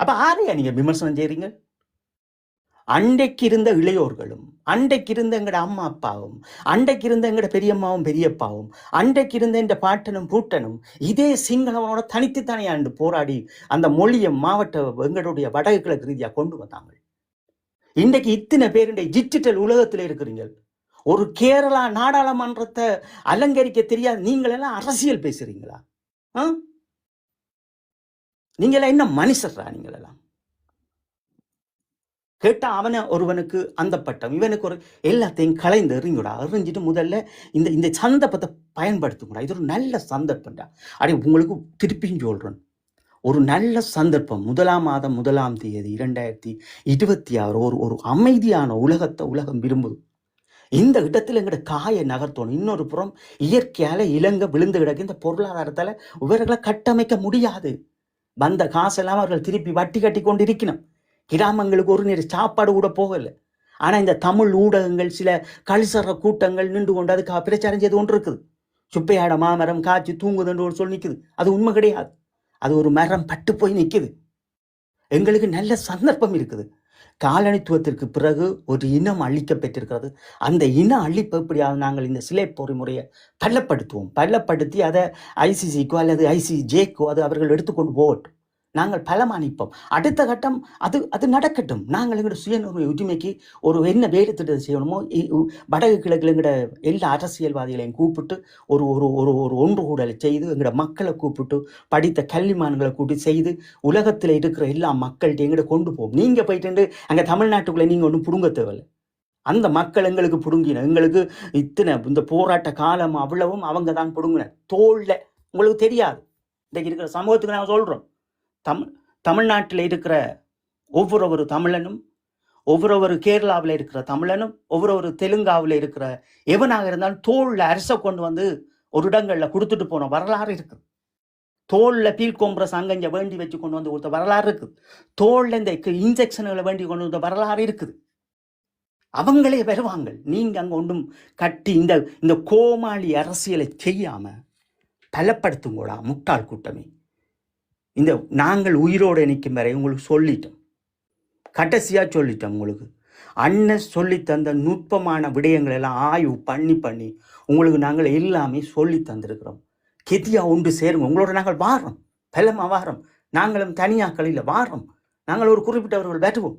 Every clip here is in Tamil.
அப்ப ஆரையா நீங்க விமர்சனம் செய்றீங்க? அண்டைக்கு இருந்த இளையோர்களும் அண்டைக்கு இருந்த எங்கட அம்மா அப்பாவும் அண்டைக்கு இருந்த எங்கட பெரியம்மாவும் பெரியப்பாவும் அண்டைக்கு இருந்த இந்த பாட்டனும் பூட்டனும் இதே சிங்களவனோட தனித்துத்தானே ஆண்டு போராடி அந்த மொழியை மாவட்ட எங்களுடைய வடகிழக்கு ரீதியாக ரீதியா கொண்டு வந்தாங்க. இன்றைக்கு இத்தனை பேர் டிஜிட்டல் உலகத்துல இருக்கிறீங்க. ஒரு கேரளா நாடாளுமன்றத்தை அலங்கரிக்க தெரியாது நீங்களெல்லாம் அரசியல் பேசுறீங்களா? ஆ? நீங்களெல்லாம் என்ன மனுஷர்ரா நீங்களெல்லாம்? கேட்டால் அவனை ஒருவனுக்கு அந்த பட்டம் இவனுக்கு ஒரு எல்லாத்தையும் கலைந்து எறிஞ்சுடா. எறிஞ்சிட்டு முதல்ல இந்த இந்த சந்தர்ப்பத்தை பயன்படுத்துங்கடா. இது ஒரு நல்ல சந்தர்ப்பம்டா. அப்படி உங்களுக்கு திருப்பியும் சொல்கிறேன் ஒரு நல்ல சந்தர்ப்பம். முதலாம் மாதம் முதலாம் தேதி இரண்டாயிரத்தி இருபத்தி ஆறு. ஒரு ஒரு அமைதியான உலகத்தை உலகம் விரும்புது. இந்த இடத்துல எங்கட காயை நகர்த்தணும். இன்னொரு புறம் இயற்கையால் இலங்கை விழுந்து கிடக்கு. இந்த பொருளாதாரத்தால் இவர்களை கட்டமைக்க முடியாது. வந்த காசெல்லாம் அவர்கள் திருப்பி வட்டி கட்டி கொண்டு இருக்கணும் கிராமங்களுக்கு ஒரு நேரம் சாப்பாடு கூட போகலை. ஆனால் இந்த தமிழ் ஊடகங்கள் சில கல்சர கூட்டங்கள் நின்று கொண்டு அதுக்காக பிரச்சாரம் செய்து கொண்டு இருக்குது சுப்பையாட மாமரம் காய்ச்சி தூங்குதுன்ற ஒரு சொல் நிற்குது அது உண்மை கிடையாது. அது ஒரு மரம் பட்டு போய் நிற்குது எங்களுக்கு நல்ல சந்தர்ப்பம் இருக்குது. காலனித்துவத்திற்கு பிறகு ஒரு இனம் அழிக்கப்பட்டிருக்கிறது அந்த இன அழிப்பு எப்படியாவது நாங்கள் இந்த சிலை பொறிமுறையை பள்ளப்படுத்துவோம் பள்ளப்படுத்தி அதை ஐசிசிக்கோ அல்லது ஐசிஜேக்கோ அது அவர்கள் எடுத்துக்கொண்டு போகட்டும். நாங்கள் பலமானிப்போம். அடுத்த கட்டம் அது அது நடக்கட்டும். நாங்கள் எங்களோட சுயநுரிமை உரிமைக்கு ஒரு என்ன வேலை திட்டத்தை செய்யணுமோ வடகு கிழக்கில் எங்களோட எல்லா அரசியல்வாதிகளையும் கூப்பிட்டு ஒரு ஒரு ஒரு ஒரு ஒன்று கூடலை செய்து எங்களோட மக்களை கூப்பிட்டு படித்த கல்விமான்களை கூட்டி செய்து உலகத்தில் இருக்கிற எல்லா மக்கள்கிட்ட எங்கிட்ட கொண்டு போவோம். நீங்கள் போயிட்டு அங்கே தமிழ்நாட்டுக்குள்ளே நீங்கள் ஒன்றும் புடுங்க தேவையில்லை. அந்த மக்கள் எங்களுக்கு புடுங்கின எங்களுக்கு இத்தனை இந்த போராட்ட காலம் அவ்வளவும் அவங்க தான் புடுங்கின. தோல்ல உங்களுக்கு தெரியாது. இன்றைக்கு இருக்கிற சமூகத்துக்கு நாங்கள் சொல்கிறோம் தமிழ் தமிழ்நாட்டில் இருக்கிற ஒவ்வொரு ஒரு தமிழனும் ஒவ்வொரு ஒரு கேரளாவில் இருக்கிற தமிழனும் ஒவ்வொரு ஒரு தெலுங்காவில் இருக்கிற எவனாக இருந்தாலும் தோளில் அரசை கொண்டு வந்து ஒரு இடங்களில் கொடுத்துட்டு போன வரலாறு இருக்குது. தோளில் பீல் கோம்பரஸ் வேண்டி வச்சு கொண்டு வந்து கொடுத்த வரலாறு இருக்குது. தோளில் இந்த இன்ஜெக்ஷன்களை வேண்டி கொண்டு வந்த வரலாறு இருக்குது. அவங்களே வருவாங்க. நீங்கள் அங்கே ஒன்றும் கட்டி இந்த இந்த கோமாளி அரசியலை செய்யாமல் பலப்படுத்துங்கோடா முட்டாள் கூட்டமே. இந்த நாங்கள் உயிரோடு நிற்கும் வரை உங்களுக்கு சொல்லிட்டோம். கடைசியாக சொல்லிட்டோம் உங்களுக்கு. அண்ணன் சொல்லி தந்த நுட்பமான விடயங்கள் எல்லாம் ஆய்வு பண்ணி பண்ணி உங்களுக்கு நாங்கள் எல்லாமே சொல்லி தந்திருக்கிறோம். கெதியா ஒன்று சேருங்க. உங்களோட நாங்கள் வாரோம். பலமாக வாரோம். நாங்களும் தனியாக்கள் இல்லை வாரோம். நாங்கள் ஒரு குறிப்பிட்டவர்கள் வருவோம்.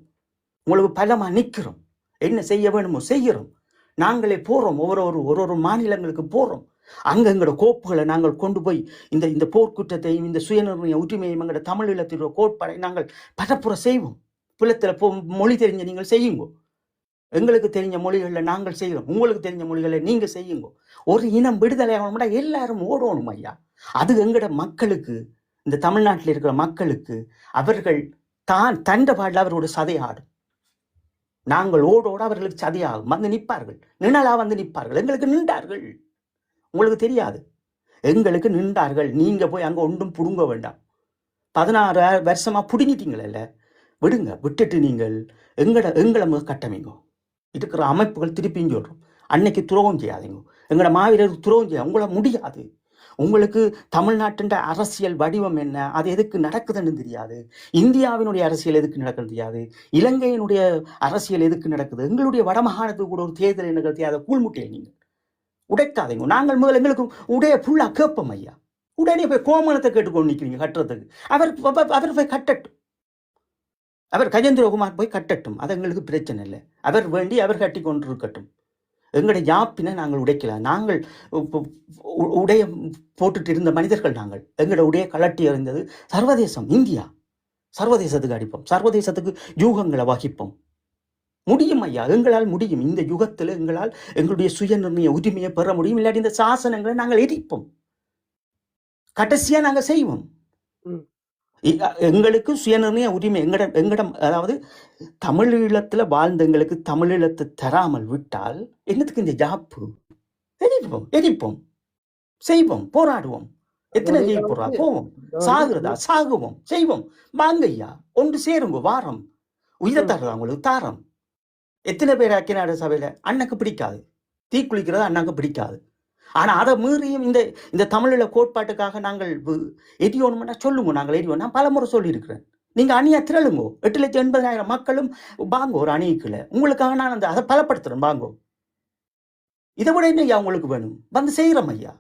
உங்களுக்கு பலமாக நிற்கிறோம். என்ன செய்ய வேணுமோ செய்கிறோம். நாங்களே போகிறோம் ஒவ்வொரு ஒரு ஒரு ஒரு மாநிலங்களுக்கு போகிறோம் அங்கங்கட கோப்புகளை நாங்கள் கொண்டு போய் இந்த இந்த போர்க்குற்றத்தையும் இந்த சுயநிர்ணய உரிமையும் எங்களோட தமிழ் இல்லத்தினுடைய கோட்பாடை நாங்கள் பரப்புற செய்வோம். புலத்தில் போ மொழி தெரிஞ்ச நீங்கள் செய்யுங்க. எங்களுக்கு தெரிஞ்ச மொழிகளில் நாங்கள் செய்கிறோம் உங்களுக்கு தெரிஞ்ச மொழிகளை நீங்க செய்யுங்க. ஒரு இனம் விடுதலை ஆகணும்னா எல்லாரும் ஓடணும் ஐயா. அது எங்கட மக்களுக்கு இந்த தமிழ்நாட்டில் இருக்கிற மக்களுக்கு அவர்கள் தான் தண்ட பாடல அவரோட சதையாடும். நாங்கள் ஓடோட அவர்களுக்கு சதையாகும். வந்து நிற்பார்கள். நிழலா வந்து நிற்பார்கள். எங்களுக்கு நின்றார்கள். உங்களுக்கு தெரியாது. எங்களுக்கு நின்றார்கள். நீங்கள் போய் அங்கே ஒன்றும் புடுங்க வேண்டாம். பதினாறு வருஷமாக புடுங்கிட்டீங்களல்ல. விடுங்க விட்டுட்டு நீங்கள் எங்களை எங்களை முத கட்டமைங்க. இருக்கிற அமைப்புகள் திருப்பியும் சொல்கிறோம் அன்னைக்கு துரோகம் செய்யாதீங்க. எங்களோட மாவீரர் துரோகம் செய்ய உங்களை முடியாது. உங்களுக்கு தமிழ்நாட்டின் அரசியல் வடிவம் என்ன? அது எதுக்கு நடக்குதுன்னு தெரியாது. இந்தியாவினுடைய அரசியல் எதுக்கு நடக்குதுன்னு தெரியாது. இலங்கையினுடைய அரசியல் எதுக்கு நடக்குது? எங்களுடைய வடமாகாணத்துக்கு கூட ஒரு தேர்தல் என்ன தெரியாத கூழ்முட்டையில் நீங்கள் உடைக்காதீங்க நாங்கள் முதல்ல எங்களுக்கு உடைய ஃபுல்லாக கேட்போம் ஐயா. உடனே போய் கோமணத்தை கேட்டுக்கொண்டு நிற்கிறீங்க கட்டுறதுக்கு. அவர் அவர் போய் கட்டட்டும். அவர் கஜேந்திரகுமார் போய் கட்டட்டும். அது எங்களுக்கு பிரச்சனை இல்லை. அவர் வேண்டி அவர் கட்டி கொண்டு இருக்கட்டும் எங்களுடைய யாப்பினை நாங்கள் உடைக்கலாம் நாங்கள் உ- உடைய போட்டுட்டு இருந்த மனிதர்கள் நாங்கள். எங்களோட உடைய கலட்டி அறிந்தது சர்வதேசம். இந்தியா. சர்வதேசத்துக்கு அடிப்போம். சர்வதேசத்துக்கு யூகங்களை வகிப்போம். முடியும் ஐயா. எங்களால் முடியும். இந்த யுகத்தில் எங்களால் எங்களுடைய சுயநிர்ணய உரிமையை பெற முடியும். இல்லாட்டி இந்த சாசனங்களை நாங்கள் எரிப்போம். கடைசியா நாங்க செய்வோம். எங்களுக்கு சுயநிர்ணய உரிமை எங்கட எங்கடம் அதாவது தமிழீழத்துல வாழ்ந்த எங்களுக்கு தமிழீழத்தை தராமல் விட்டால் என்னத்துக்கு இந்த ஜாப்பு? எரிப்போம் எரிப்போம். செய்வோம் போராடுவோம். எத்தனை ஜெயில் போறா? போவோம். சாகுறதா? சாகுவோம் செய்வோம். வாங்க ஐயா. ஒன்று சேருங்க வாரம். உயிரை. தர்றதா? உங்களுக்கு தாரம். எத்தனை பேர் அக்கினாட சபையில்? அண்ணனுக்கு பிடிக்காது. தீ குளிக்கிறது அண்ணனுக்கு பிடிக்காது. ஆனால் அதை மீறியும் இந்த இந்த தமிழில் கோட்பாட்டுக்காக நாங்கள் வு- சொல்லுங்க நாங்கள் எரியோம். நான் பலமுறை சொல்லியிருக்கிறேன். நீங்கள் அணியாக திரளுங்கோ. எட்டு லட்சம் எண்பதாயிரம் மக்களும் வாங்க ஒரு அணிக்குள்ள. உங்களுக்காக நான் அந்த அதை பலப்படுத்துகிறேன் வாங்கோ. இதை விட என்ன ஐயா உங்களுக்கு வேணும்? வந்து செய்கிறோம் ஐயா.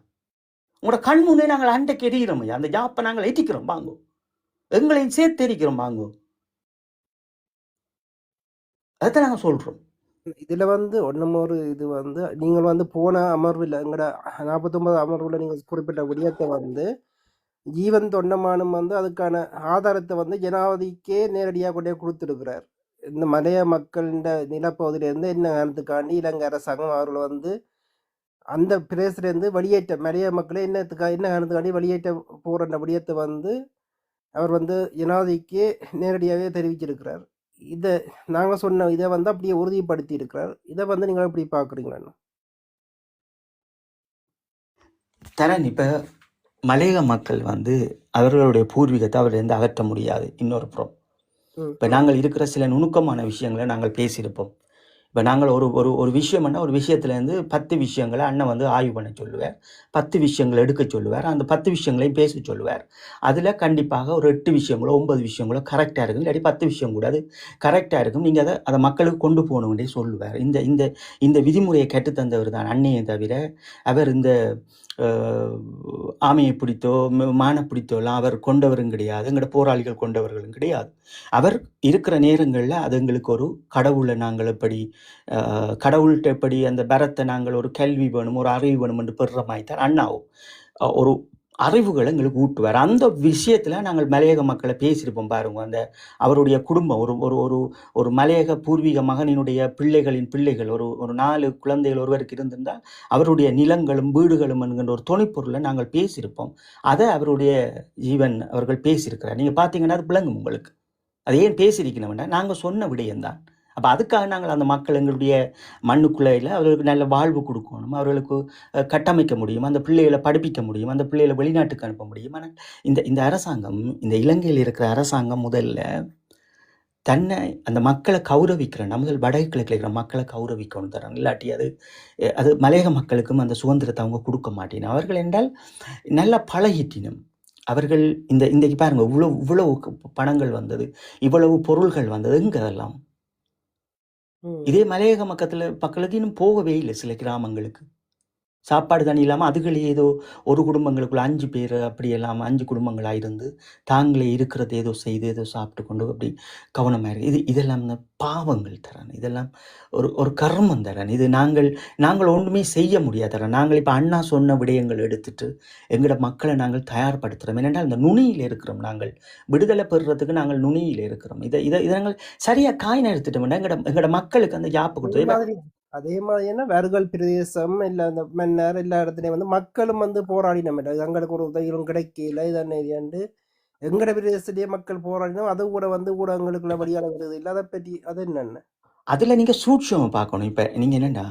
உங்களோட கண் முன்னே நாங்கள் அண்டைக்கு எரியிறோம் ஐயா. அந்த ஜாப்பை நாங்கள் எரிக்கிறோம் வாங்கோ. எங்களையும் சேர்த்து எரிக்கிறோம் வாங்கோ. அதைத்தான் நாங்கள் சொல்கிறோம் இதில் வந்து ஒன்றும் ஒரு இது வந்து நீங்கள் வந்து போன அமர்வில் எங்களோட நாற்பத்தொம்பது அமர்வில் நீங்கள் குறிப்பிட்ட விடயத்தை வந்து ஜீவன் தொண்டமானம் வந்து அதுக்கான ஆதாரத்தை வந்து ஜனாதிக்கே நேரடியாக கொண்டே கொடுத்துருக்கிறார். இந்த மலைய மக்களின் நிலப்பகுதியிலேருந்து என்ன காரணத்துக்காண்டி இலங்கை அரசாங்கம் அவர்கள் வந்து அந்த பிரதேசத்துலேருந்து வெளியேற்ற மலைய மக்களை என்னத்துக்காக என்ன காரணத்துக்காண்டி வெளியேற்ற போகிற விடயத்தை வந்து அவர் வந்து ஜனாதிக்கே நேரடியாகவே தெரிவிச்சிருக்கிறார். இதை நாங்கள் சொன்ன இதை வந்து அப்படியே உறுதிப்படுத்தி இருக்கிறார் இதை வந்து நீங்கள் எப்படி பார்க்குறீங்களா தரன் இப்ப மலையக மக்கள் வந்து அவர்களுடைய பூர்வீகத்தை அவர்லேருந்து அகற்ற முடியாது. இன்னொரு புறம். இப்போ நாங்கள் இருக்கிற சில நுணுக்கமான விஷயங்களை நாங்கள் பேசியிருப்போம். இப்போ நாங்கள் ஒரு ஒரு ஒரு விஷயம்னா ஒரு விஷயத்துலேருந்து பத்து விஷயங்களை அண்ணன் வந்து ஆய்வு பண்ண சொல்லுவார். பத்து விஷயங்களை எடுக்க சொல்லுவார். அந்த பத்து விஷயங்களையும் பேச சொல்லுவார். அதில் கண்டிப்பாக ஒரு எட்டு விஷயங்களோ ஒன்பது விஷயங்களோ கரெக்டாக இருக்கும். இல்லாட்டி பத்து விஷயம் கூட அது கரெக்டாக இருக்கும். நீங்கள் அதை அதை மக்களுக்கு கொண்டு போகணுன்றே சொல்லுவார். இந்த இந்த இந்த விதிமுறையை கற்றுத்தந்தவர் தான் அன்னையை தவிர அவர் இந்த ஆமையை பிடித்தோ ம- மானை பிடித்தோலாம் அவர் கொண்டவரும் கிடையாது. எங்களோட போராளிகள் கொண்டவர்களும் கிடையாது. அவர் இருக்கிற நேரங்களில் அது எங்களுக்கு ஒரு கடவுளை நாங்கள் எப்படி கடவுள்கிட்ட எப்படி அந்த பரத்தை நாங்கள் ஒரு கல்வி வேணும் ஒரு அறிவு வேணும் என்று பெறுற மாதிரி தான் அண்ணாவும் ஒரு அறிவுகளை எங்களுக்கு ஊட்டுவார். அந்த விஷயத்தில் நாங்கள் மலையக மக்களை பேசியிருப்போம் பாருங்க. அந்த அவருடைய குடும்பம் ஒரு ஒரு ஒரு ஒரு மலையக பூர்வீக மகனினுடைய பிள்ளைகளின் பிள்ளைகள் ஒரு ஒரு நாலு குழந்தைகள் ஒருவருக்கு இருந்திருந்தால் அவருடைய நிலங்களும் வீடுகளும் என்கின்ற ஒரு துணைப்பொருளை நாங்கள் பேசியிருப்போம். அதை அவருடைய ஜீவன் அவர்கள் பேசியிருக்கிறார். நீங்கள் பார்த்தீங்கன்னா அது விளங்கும் உங்களுக்கு. அது ஏன் பேசியிருக்கணும்னா நாங்கள் சொன்ன விடயம்தான். அப்போ அதுக்காக நாங்கள் அந்த மக்கள் எங்களுடைய மண்ணுக்குள்ளையில் அவர்களுக்கு நல்ல வாழ்வு கொடுக்கணும் அவர்களுக்கு கட்டமைக்க முடியும் அந்த பிள்ளைகளை படிப்பிக்க முடியும் அந்த பிள்ளைகளை வெளிநாட்டுக்கு அனுப்ப முடியும். ஆனால் இந்த இந்த அரசாங்கம் இந்த இலங்கையில் இருக்கிற அரசாங்கம் முதல்ல தன்னை அந்த மக்களை கௌரவிக்கிறேன் முதல் வடகிழக்கில் இருக்கிற மக்களை கௌரவிக்கணும் தராங்க. இல்லாட்டி அது அது மலையக மக்களுக்கும் அந்த சுதந்திரத்தை அவங்க கொடுக்க மாட்டேன். அவர்கள் என்றால் நல்லா பழகிட்டினும். அவர்கள் இந்த இன்றைக்கு பாருங்க இவ்வளோ இவ்வளவு பணங்கள் வந்தது இவ்வளவு பொருள்கள் வந்தது இங்கே அதெல்லாம் இதே மலையக மக்கத்துல மக்களுக்கு இன்னும் போகவே இல்லை சில கிராமங்களுக்கு. சாப்பாடு தண்ணி இல்லாமல் அதுகளே ஏதோ ஒரு குடும்பங்களுக்குள்ள அஞ்சு பேர் அப்படி இல்லாமல் அஞ்சு குடும்பங்களாக இருந்து தாங்களே இருக்கிறது ஏதோ செய்து ஏதோ சாப்பிட்டு கொண்டு அப்படி கவனமாக இருக்குது இது இதெல்லாம் இந்த பாவங்கள் தரன் இதெல்லாம் ஒரு ஒரு கர்மம் தரன் இது நாங்கள் நாங்கள் ஒன்றுமே செய்ய முடியாது தரேன் நாங்கள் இப்போ அண்ணா சொன்ன விடயங்கள் எடுத்துட்டு எங்களோட மக்களை நாங்கள் தயார்படுத்துகிறோம் ஏனென்றால் இந்த நுனியில் இருக்கிறோம் நாங்கள். விடுதலை பெறுறதுக்கு நாங்கள் நுனியில் இருக்கிறோம். இதை இதை இதை நாங்கள் சரியாக காயினை எடுத்துட்டோம்னா எங்களோட எங்களோட மக்களுக்கு அந்த யாப்பு கொடுத்து அதே மாதிரி என்ன? வருகல் பிரதேசம் இல்ல அந்த மன்னர் எல்லா இடத்துலயும் வந்து மக்களும் வந்து போராடினோம் எங்களுக்கு ஒரு உதவிகளும் கிடைக்கல. இதன்னு எங்கட பிரதேசத்திலேயே மக்கள் போராடினோம் அது கூட வந்து ஊடகங்களுக்குள்ள வழியாக வருது இல்லை. அதை பற்றி அது என்னென்ன? அதில் நீங்கள் சூட்சமம் பார்க்கணும். இப்போ நீங்கள் என்னென்னா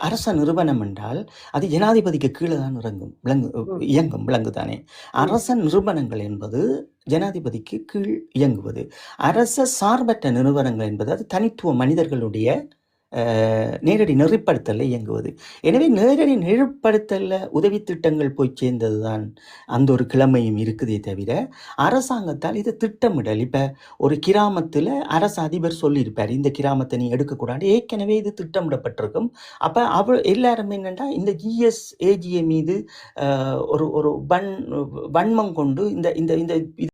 அரச நிறுவனம் என்றால் அது ஜனாதிபதிக்கு கீழே தான் இறங்கும். விளங்கு ம். இயங்கும் விளங்கு தானே அரச நிறுவனங்கள் என்பது ஜனாதிபதிக்கு கீழ் இயங்குவது. அரச சார்பற்ற நிறுவனங்கள் என்பது அது தனித்துவ மனிதர்களுடைய நேரடி நெறிப்படுத்தலில் இயங்குவது. எனவே நேரடி நெறிப்படுத்தலில் உதவி திட்டங்கள் போய் சேர்ந்தது தான் அந்த ஒரு கிழமையும் இருக்குதே தவிர அரசாங்கத்தால் இது திட்டமிடல். இப்போ ஒரு கிராமத்தில் அரசு அதிபர் சொல்லியிருப்பார் இந்த கிராமத்தை நீ எடுக்கக்கூடாது. ஏற்கனவே இது திட்டமிடப்பட்டிருக்கும். அப்போ அவ எல்லாருமே என்னென்னா இந்த ஜிஎஸ் ஏஜிஏ மீது ஒரு ஒரு வன் வன்மம் கொண்டு இந்த இந்த இந்த